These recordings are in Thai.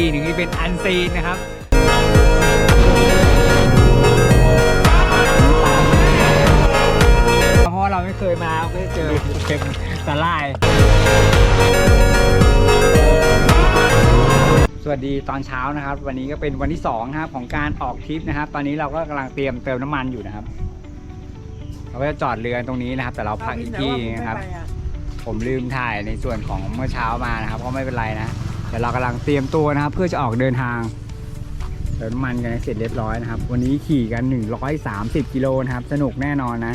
ที่หนึ่งที่เป็นอันซีนนะครับเพราะว่าเราไม่เคยมาก็จะเจอเค็มสาลาย สวัสดีตอนเช้านะครับ วันนี้ก็เป็นวันที่2นะครับของการออกทริปนะครับ ตอนนี้เราก็กำลังเตรียมเติมน้ำมันอยู่นะครับ เราก็จะจอดเรือตรงนี้นะครับ แต่เราพักอีกที่นะครับ ผมลืมถ่ายในส่วนของเมื่อเช้ามานะครับก็ไม่เป็นไรนะ เดี๋ยวเรากำลังเตรียมตัวนะครับ เพื่อจะออกเดินทางเติมน้ำมันกันเสร็จเรียบร้อยนะครับ วันนี้ขี่กัน 130 กิโลนะครับ สนุกแน่นอนนะ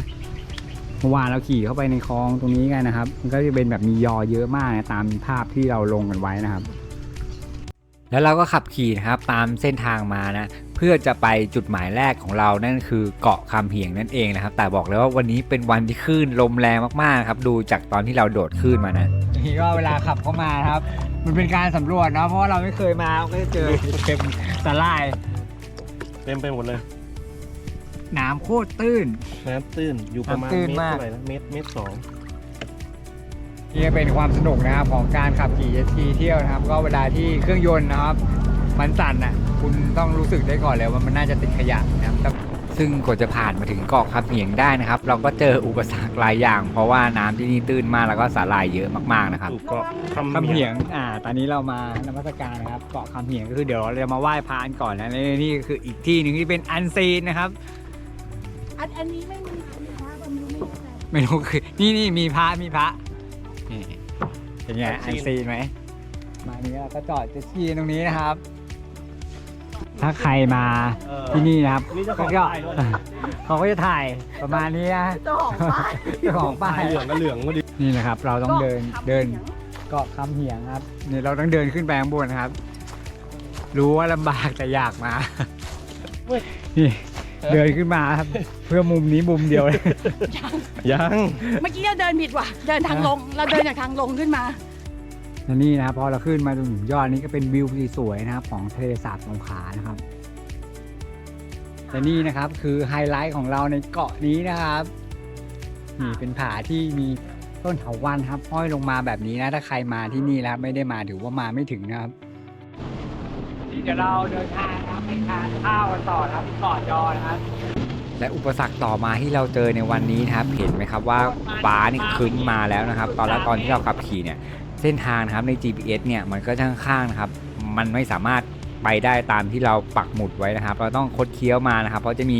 เมื่อวานเราขี่เข้าไปในคลองตรงนี้กันนะครับ มันก็จะเป็นแบบมียอเยอะมากนะตามภาพที่เราลงกันไว้นะครับ แล้วเราก็ขับขี่นะครับตามเส้นทางมานะเพื่อจะไปจุดหมายแรกของเรานั่นคือเกาะคำเหียงนั่นเองนะครับ แต่บอกเลยว่าวันนี้เป็นวันที่คลื่นลมแรงมากๆครับดูจากตอนที่เราโดดคลื่นมานะ นี่ก็เวลาขับเข้ามาครับ มันเป็นการสำรวจเนาะเพราะว่าเราไม่เคยมาก็จะเจอเต็มสลายเต็มไปหมดเลยน้ำโคตรตื้น น้ำตื้นอยู่ประมาณน้ำตื้นเมตรมาก เท่าไหร่นะเมตรเมตรสองนี่เป็นความสนุกนะครับของการขับขี่เจ็ตสกีเที่ยวนะครับ ก็เวลาที่เครื่องยนต์นะครับ มันสั่นอะ คุณต้องรู้สึกได้ก่อนเลยว่ามันน่าจะติดขยะนะครับแต่ ซึ่งกว่าจะผ่านมาถึงเกาะคำเหียงได้นะครับ เราก็เจออุปสรรคหลายอย่าง เพราะว่าน้ำที่นี่ตื้นมากแล้วก็สาหร่ายเยอะมากๆนะครับ ถูกเกาะคำเหียงอ่า ตอนนี้เรามานมัสการนะครับ เกาะคำเหียงก็คือเดี๋ยวเราจะมาไหว้พระกันก่อนนะและนี่คืออีกที่หนึ่งที่เป็นอันซีนนะครับ อันอันนี้ไม่มีพระวันนี้ไม่แน่ใจไม่รู้คือ นี่นี่มีพระมีพระ นี่เป็นไงอันซีนไหม มานี้เราก็จอดเจ็ตสกีตรงนี้นะครับ ถ้าใครมาเออที่นี่นะครับนี่เจ้าของก็ป้ายด้วย เขาก็จะถ่ายประมาณนี้นะเจ้าของป้าย เจ้าของป้ายเหลืองก็เหลืองก็ดีนี่นะครับ เราต้องเดินก็ทำเดินสียงเกาะคำเหียงครับนี่เราต้องเดินขึ้นไปข้างบนนะครับ รู้ว่าลำบากแต่อยากมานี่เดินขึ้นมาครับ เพื่อมุมนี้มุมเดียวเลยยัง เมื่อกี้เราเดินผิดว่ะ เดินทางลง เราเดินจากทางลงขึ้นมา และนี่นะครับพอเราขึ้นมาตรงยอดนี้ก็เป็นวิวที่สวยนะครับ ของทะเลสาบสงขลานะครับและนี่นะครับคือไฮไลท์ของเราในเกาะนี้นะครับนี่เป็นผาที่มีต้นเถาวัลย์ครับห้อยลงมาแบบนี้นะ ถ้าใครมาที่นี่แล้วไม่ได้มาถือว่ามาไม่ถึงนะครับเดี๋ยวเราเดินทางนะครับไปทานข้าวกันต่อนะครับที่เกาะยอนะครับและอุปสรรคต่อมาที่เราเจอในวันนี้นะครับ เห็นไหมครับว่าฟ้านี่ครึ้มมาแล้วนะครับ ตอนแรกตอนที่เราขับขี่เนี่ยเส้นทางนะครับใน GPS เนี่ยมันก็ค่อนข้างนะครับ มันไม่สามารถไปได้ตามที่เราปักหมุดไว้นะครับ เราต้องคดเคี้ยวมานะครับ เพราะจะมี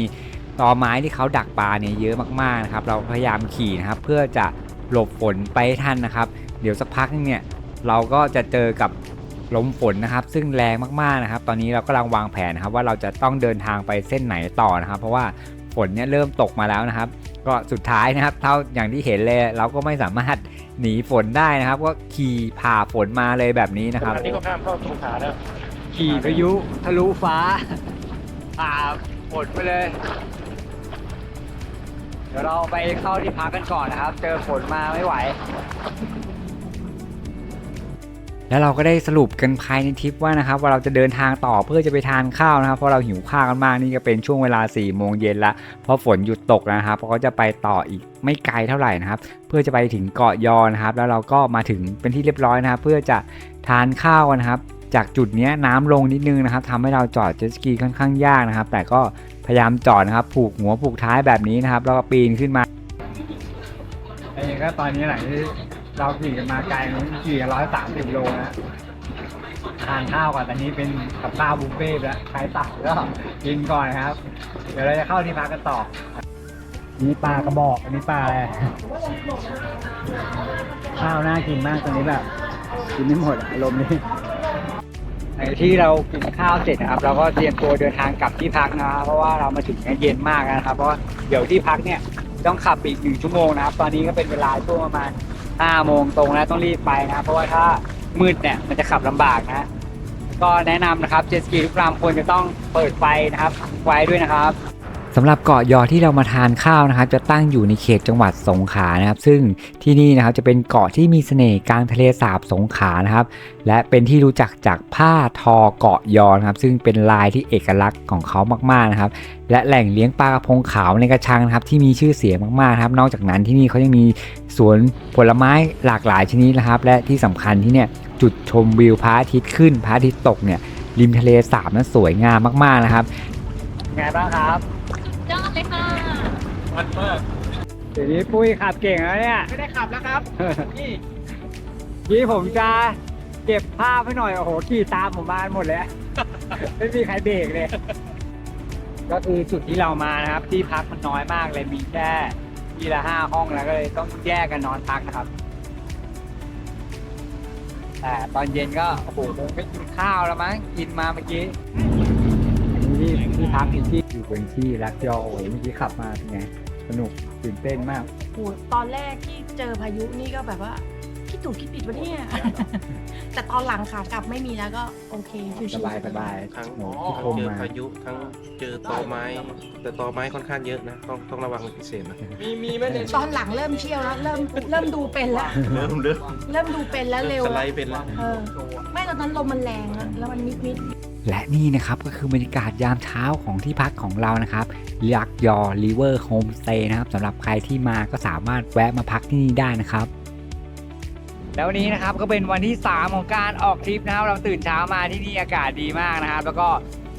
ตอไม้ที่เขาดักปลาเนี่ยเยอะมากๆนะครับ เราพยายามขี่นะครับ เพื่อจะหลบฝนไปให้ทันนะครับ เดี๋ยวสักพักเนี่ยเราก็จะเจอกับลมฝนนะครับ ซึ่งแรงมากๆนะครับ ตอนนี้เรากำลังวางแผนนะครับ ว่าเราจะต้องเดินทางไปเส้นไหนต่อนะครับ เพราะว่าฝนเนี่ยเริ่มตกมาแล้วนะครับ ก็สุดท้ายนะครับเท่าอย่างที่เห็นเลยเราก็ไม่สามารถหนีฝนได้นะครับ ก็ขี่ผ่าฝนมาเลยแบบนี้นะครับ อันนี้ก็ข้ามเข้าสงขลาแล้วขี่พายุทะลุฟ้าผ่าฝนไปเลย เดี๋ยวเราไปเข้าที่พักกันก่อนนะครับ เจอฝนมาไม่ไหว แล้วเราก็ได้สรุปกันภายในทริปว่านะครับว่าเราจะเดินทางต่อเพื่อจะไปทานข้าวนะครับเพราะเราหิวข้าวกันมากนี่ก็เป็นช่วงเวลา4ี่โมงเย็นละเพราะฝนหยุดตกนะครับเพราะเขาจะไปต่ออีกไม่ไกลเท่าไหร่นะครับ เพื่อจะไปถึงเกาะยอนะครับ แล้วเราก็มาถึงเป็นที่เรียบร้อยนะครับ เพื่อจะทานข้าวกันะครับ จากจุดนี้น้ำลงนิดนึงนะครับทำให้เราจอดเจ็ตสกีค่อนข้างยากนะครับ แต่ก็พยายามจอดนะครับ ผูกหัวผูกท้ายแบบนี้นะครับแล้วก็ปีนขึ้นมาไอ้ก็ตอนนี้หลังที่ เราขี่กันมาไกลนู้นขี่ร้อยสามสิบโลนะทานข้าวก่อนตอนนี้เป็นกับข้าวบุฟเฟ่ต์แล้วใครตักก็กินก่อนครับ เดี๋ยวเราจะเข้าที่พักกันต่อนี่ปลากระบอกอันนี้ปลาอะไรข้าวน่ากินมากตรงนี้แบบกินไม่หมดอารมณ์นี้ในที่เรากินข้าวเสร็จนะครับ เราก็เตรียมตัวเดินทางกลับที่พักนะครับเพราะว่าเรามาถึงเนี่ยเย็นมากนะครับ เพราะเดี๋ยวที่พักเนี่ยต้องขับอีกหนึ่งชั่วโมงนะครับ ตอนนี้ก็เป็นเวลาช่วงประมาณ 5โมงตรงแล้วต้องรีบไปนะเพราะว่าถ้ามืดเนี่ยมันจะขับลำบากนะ ก็แนะนำนะครับเจสกีทุกลำควรจะต้องเปิดไฟนะครับไว้ด้วยนะครับ สำหรับเกาะยอที่เรามาทานข้าวนะครับ จะตั้งอยู่ในเขตจังหวัดสงขลานะครับ ซึ่งที่นี่นะครับจะเป็นเกาะที่มีเสน่ห์กลางทะเลสาบสงขลานะครับ และเป็นที่รู้จักจากผ้าทอเกาะยอนะครับ ซึ่งเป็นลายที่เอกลักษณ์ของเขามากๆนะครับ และแหล่งเลี้ยงปลากระพงขาวในกระชังนะครับ ที่มีชื่อเสียงมากๆครับ นอกจากนั้นที่นี่เขายังมีสวนผลไม้หลากหลายชนิดนะครับ และที่สำคัญที่เนี่ยจุดชมวิวพระอาทิตย์ขึ้นพระอาทิตย์ตกเนี่ยริมทะเลสาบนั้นสวยงามมากๆนะครับไงบ้างครับ ยอดเลยค่ะ มันมากเดี๋ยวนี้ปุ้ยขับเก่งแล้วเนี่ย ไม่ได้ขับแล้วครับ นี่นี่ผมจะเก็บภาพให้หน่อย โอ้โห ขี่ตามผมมาหมดเลยไม่มีใครเบรกเลย ก็คือจุดที่เรามานะครับ ที่พักมันน้อยมากเลย มีแค่ที่ละห้าห้องแล้วก็เลยต้องแยกกันนอนพักนะครับ แต่ตอนเย็นก็โอ้โหคงไม่กินข้าวแล้วมั้ง กินมาเมื่อกี้ อันนี้ที่ที่พักที่ที่ อยู่บนที่รักยอโอ้โหเมื่อกี้ขับมาเป็นไง สนุกตื่นเต้นมากโอ้โหตอนแรกที่เจอพายุนี่ก็แบบว่าคิดถูกคิดผิดวะเนี่ย แต่ตอนหลังขากลับไม่มีแล้วก็โอเคชิวๆสบายสบายทั้งโอ้โหทั้งคมเจอมาพายุทั้งเจอตอไม้ แต่ตอไม้ค่อนข้างเยอะนะต้องต้องระวังเป็นพิเศษนะมีมีไหมเนี่ยตอนหลังเริ่มเชี่ยวแล้วเริ่มเริ่มดูเป็นแล้ว เริ่มเริ่มเริ่มดูเป็นแล้วเร็วสไลแล้วด์เป็นแล้ว เออ ไม่ตอนนั้นลมมันแรงอะแล้วมันมิดมิด และนี่นะครับก็คือบรรยากาศยามเช้าของที่พักของเรานะครับยักยอริเวอร์โฮมสเตย์นะครับสำหรับใครที่มาก็สามารถแวะมาพักที่นี่ได้นะครับแล้ววันนี้นะครับก็เป็นวันที่ 3 ของการออกทริปนะครับเราตื่นเช้ามาที่นี่อากาศดีมากนะครับ แล้วก็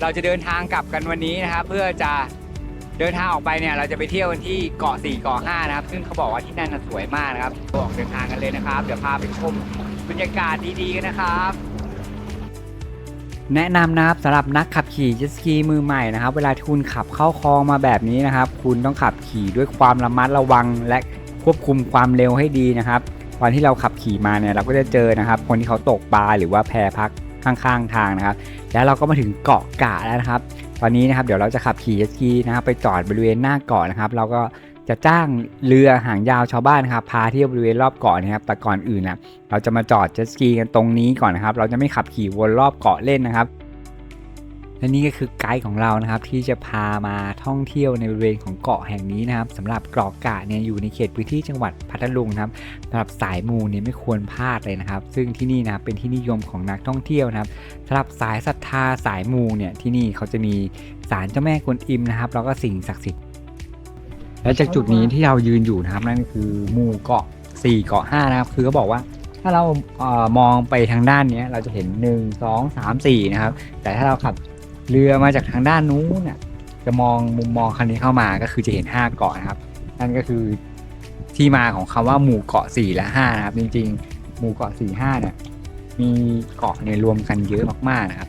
เราจะเดินทางกลับกันวันนี้นะครับ เพื่อจะเดินทางออกไปเนี่ยเราจะไปเที่ยวกันที่เกาะ4เกาะ5นะครับ ซึ่งเขาบอกว่าที่นั่นน่ะสวยมากนะครับออกเดินทางกันเลยนะครับ เดี๋ยวพาไปชมบรรยากาศดีๆกันนะครับ แนะนำนะครับสำหรับนักขับขี่เจ็ตสกีมือใหม่นะครับ เวลาที่คุณขับเข้าคลองมาแบบนี้นะครับ คุณต้องขับขี่ด้วยความระมัดระวัง และควบคุมความเร็วให้ดีนะครับตอนที่เราขับขี่มาเนี่ยเราก็จะเจอนะครับ คนที่เขาตกปลาหรือว่าแพพักข้างๆทางนะครับ แล้วเราก็มาถึงเกาะกะแล้วนะครับ ตอนนี้นะครับเดี๋ยวเราจะขับขี่เจ็ตสกีนะครับ ไปจอดบริเวณหน้าเกาะนะครับ เราก็ จะจ้างเรือหางยาวชาวบ้านนะครับพาเที่ยวบริเวณรอบเกาะนะครับแต่ก่อนอื่นนะเราจะมาจอดเจ็ตสกีกันตรงนี้ก่อนนะครับ เราจะไม่ขับขี่วนรอบเกาะเล่นนะครับและนี่ก็คือไกด์ของเรานะครับที่จะพามาท่องเที่ยวในบริเวณของเกาะแห่งนี้นะครับสำหรับเกาะกะเนี่ยอยู่ในเขตพื้นที่จังหวัดพัทลุงนะครับสำหรับสายมูเนี่ยไม่ควรพลาดเลยนะครับ ซึ่งที่นี่นะครับเป็นที่นิยมของนักท่องเที่ยวนะครับสำหรับสายศรัทธาสายมูเนี่ยที่นี่เขาจะมีศาลเจ้าแม่กวนอิมนะครับแล้วก็สิ่งศักดิ์สิทธิ์ และจากจุดนี้ที่เรายืนอยู่นะครับ นั่นคือหมู่เกาะ4เกาะ5นะครับ คือเขาบอกว่า ถ้าเราเออมองไปทางด้านเนี้ย เราจะเห็น 1 2 3 4 นะครับ แต่ถ้าเราขับเรือมาจากทางด้านนู้นน่ะจะมองมุมมองคันนี้เข้ามาก็คือจะเห็น 5 เกาะนะครับ นั่นก็คือที่มาของคำว่าหมู่เกาะ 4 และ 5 นะครับ จริงๆ หมู่เกาะ4 5เนี่ยมีเกาะเนี่ยรวมกันเยอะมากๆนะครับ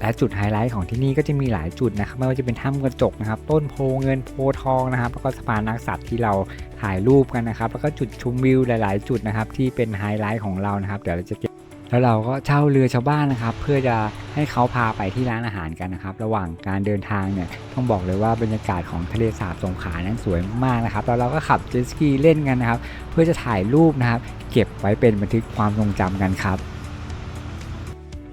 และจุดไฮไลท์ของที่นี่ก็จะมีหลายจุดนะครับไม่ว่าจะเป็นถ้ำกระจกนะครับ ต้นโพเงินโพทองนะครับ แล้วก็สะพานนักสัตว์ที่เราถ่ายรูปกันนะครับ แล้วก็จุดชมวิวหลาย ๆ จุดนะครับ ที่เป็นไฮไลท์ของเรานะครับ เดี๋ยวเราจะเก็บแล้วเราก็เช่าเรือชาวบ้านนะครับ เพื่อจะให้เขาพาไปที่ร้านอาหารกันนะครับ ระหว่างการเดินทางเนี่ยต้องบอกเลยว่าบรรยากาศของทะเลสาบสงขลานั้นสวยมากนะครับแล้วเราก็ขับเจ็ตสกีเล่นกันนะครับ เพื่อจะถ่ายรูปนะครับ เก็บไว้เป็นบันทึกความทรงจำกันครับ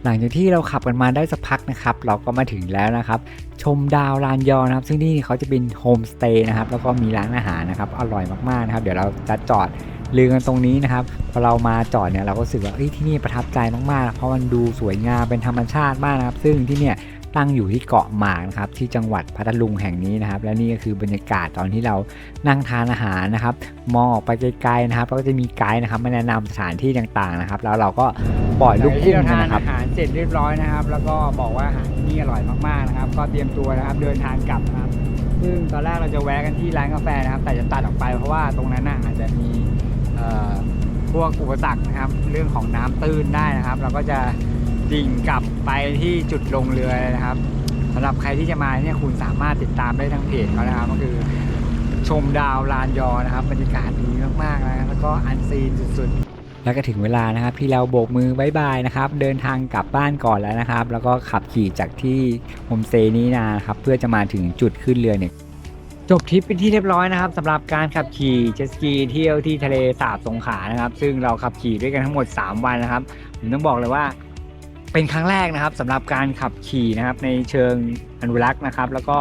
หลังจากที่เราขับกันมาได้สักพักนะครับ เราก็มาถึงแล้วนะครับ ชมดาวลานยอนะครับ ซึ่งที่นี่เขาจะเป็นโฮมสเตย์นะครับ แล้วก็มีร้านอาหารนะครับ อร่อยมากๆนะครับ เดี๋ยวเราจะจอดเรือกันตรงนี้นะครับ พอเรามาจอดเนี่ยเราก็รู้สึกว่าเอ้ยที่นี่ประทับใจมากๆ เพราะมันดูสวยงามเป็นธรรมชาติมากนะครับ ซึ่งที่เนี่ย ตั้งอยู่ที่เกาะหมากนะครับที่จังหวัดพัทลุงแห่งนี้นะครับ และนี่ก็คือบรรยากาศตอนที่เรานั่งทานอาหารนะครับ มองออกไปไกลๆนะครับก็จะมีไกด์นะครับมาแนะนำสถานที่ต่างๆนะครับ แล้วเราก็ปล่อยลูกพุ่งนนะครับอาหารเสร็จเรียบร้อยนะครับ แล้วก็บอกว่าอาหารที่นี่อร่อยมากๆนะครับ ก็เตรียมตัวนะครับเดินทางกลับนะครับ ซึ่งตอนแรกเราจะแวะกันที่ร้านกาแฟนะครับ แต่จะตัดออกไปเพราะว่าตรงนั้นอาจจะมีพวกอุปสรรคนะครับ เรื่องของน้ำตื้นได้นะครับ เราก็จะ ดิ่งกลับไปที่จุดลงเรือเลยนะครับสำหรับใครที่จะมาเนี่ยคุณสามารถติดตามได้ทางเพจเขานะครับ ก็คือชมดาวลานยอนะครับบรรยากาศดีมากๆนะแล้วก็อันซีนสุดๆ แล้วก็ถึงเวลานะครับที่เราโบกมือบายบายนะครับ เดินทางกลับบ้านก่อนแล้วนะครับ แล้วก็ขับขี่จากที่โฮมเตย์นี้นะครับ เพื่อจะมาถึงจุดขึ้นเรือเนี่ยจบทริปเป็นที่เรียบร้อยนะครับสำหรับการขับขี่เจ็ตสกีเที่ยวที่ทะเลสาบสงขลานะครับ ซึ่งเราขับขี่ด้วยกันทั้งหมด 3 วันนะครับผมต้องบอกเลยว่า เป็นครั้งแรกนะครับสำหรับการขับขี่นะครับในเชิงอนุรักษ์นะครับ แล้วก็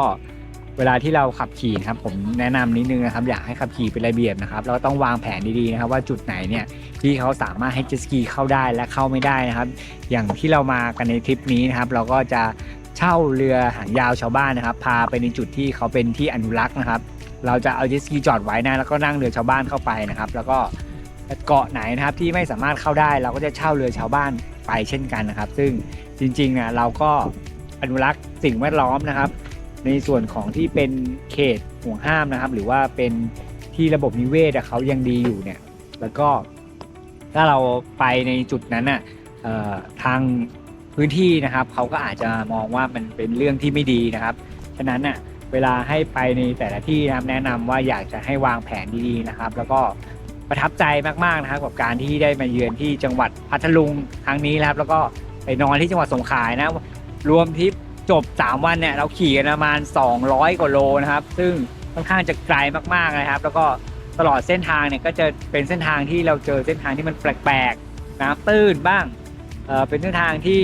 เวลาที่เราขับขี่นะครับผมแนะนำนิดนึงนะครับอยากให้ขับขี่เป็นระเบียบนะครับแล้วก็ต้องวางแผนดีๆนะครับ ว่าจุดไหนเนี่ยที่เขาสามารถให้เจสกีเข้าได้และเข้าไม่ได้นะครับ อย่างที่เรามากันในทริปนี้นะครับ เราก็จะเช่าเรือหางยาวชาวบ้านนะครับ พาไปในจุดที่เขาเป็นที่อนุรักษ์นะครับ เราจะเอาเจสกีจอดไว้นะแล้วก็นั่งเรือชาวบ้านเข้าไปนะครับ แล้วก็ เกาะไหนนะครับที่ไม่สามารถเข้าได้ เราก็จะเช่าเรือชาวบ้านไปเช่นกันนะครับ ซึ่งจริงๆนะเราก็อนุรักษ์สิ่งแวดล้อมนะครับ ในส่วนของที่เป็นเขตห่วงห้ามนะครับ หรือว่าเป็นที่ระบบนิเวศเขายังดีอยู่เนี่ย แล้วก็ถ้าเราไปในจุดนั้นอะทางพื้นที่นะครับเขาก็อาจจะมองว่ามันเป็นเรื่องที่ไม่ดีนะครับฉะนั้นน่ะเวลาให้ไปในแต่ละที่นะครับแนะนำว่าอยากจะให้วางแผนดีๆนะครับ แล้วก็ ประทับใจมากๆนะครับกับการที่ได้มาเยือนที่จังหวัดพัทลุงครั้งนี้นะครับ แล้วก็ไปนอนที่จังหวัดสงขลานะรวมทริปจบ 3 วันเนี่ยเราขี่กันประมาณ 200กว่าโลนะครับ ซึ่งค่อนข้างจะไกลมากๆนะครับ แล้วก็ตลอดเส้นทางเนี่ยก็จะเป็นเส้นทางที่เราเจอเส้นทางที่มันแปลกๆน้ำตื้นบ้างเออเป็นเส้นทางที่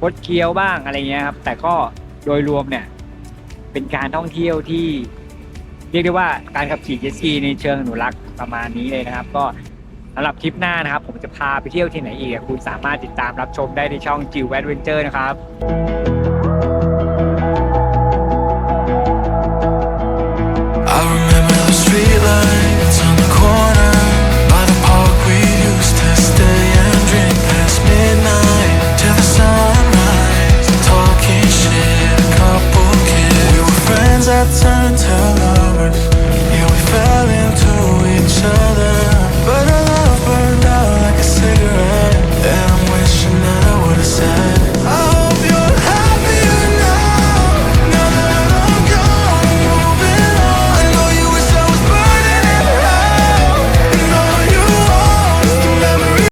คดเคี้ยวบ้างอะไรเงี้ยครับแต่ก็โดยรวมเนี่ยเป็นการท่องเที่ยวที่ รียกได้ว่าการขับขี่เจ็ตสกีในเชิงอนุรักษ์ประมาณนี้เลยนะครับ ก็สำหรับคลิปหน้านะครับ ผมจะพาไปเที่ยวที่ไหนอีกคุณสามารถติดตามรับชมได้ในช่องจิวแอดเวนเจอร์นะครับ I summer. Yeah, we fell into each other, but I